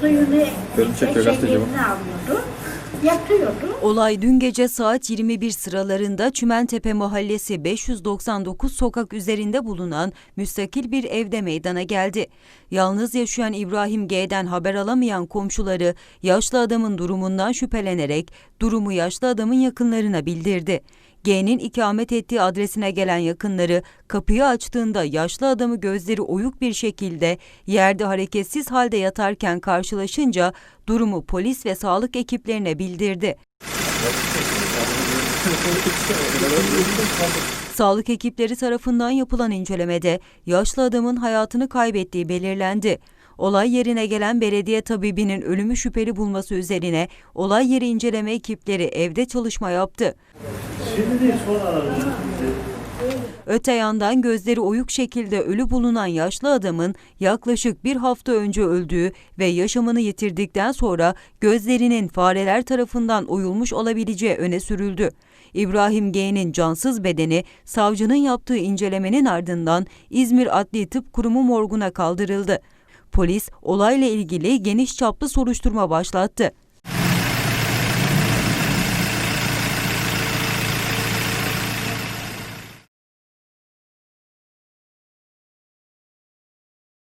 suyunu alıyordu. Yatıyordu. Olay dün gece saat 21 sıralarında Çümentepe Mahallesi 599 sokak üzerinde bulunan müstakil bir evde meydana geldi. Yalnız yaşayan İbrahim G'den haber alamayan komşuları yaşlı adamın durumundan şüphelenerek durumu yaşlı adamın yakınlarına bildirdi. G'nin ikamet ettiği adresine gelen yakınları kapıyı açtığında yaşlı adamı gözleri oyuk bir şekilde yerde hareketsiz halde yatarken karşılaşınca durumu polis ve sağlık ekiplerine bildirdi. Sağlık ekipleri tarafından yapılan incelemede yaşlı adamın hayatını kaybettiği belirlendi. Olay yerine gelen belediye tabibinin ölümü şüpheli bulması üzerine olay yeri inceleme ekipleri evde çalışma yaptı. Öte yandan gözleri oyuk şekilde ölü bulunan yaşlı adamın yaklaşık bir hafta önce öldüğü ve yaşamını yitirdikten sonra gözlerinin fareler tarafından oyulmuş olabileceği öne sürüldü. İbrahim G'nin cansız bedeni savcının yaptığı incelemenin ardından İzmir Adli Tıp Kurumu morguna kaldırıldı. Polis olayla ilgili geniş çaplı soruşturma başlattı.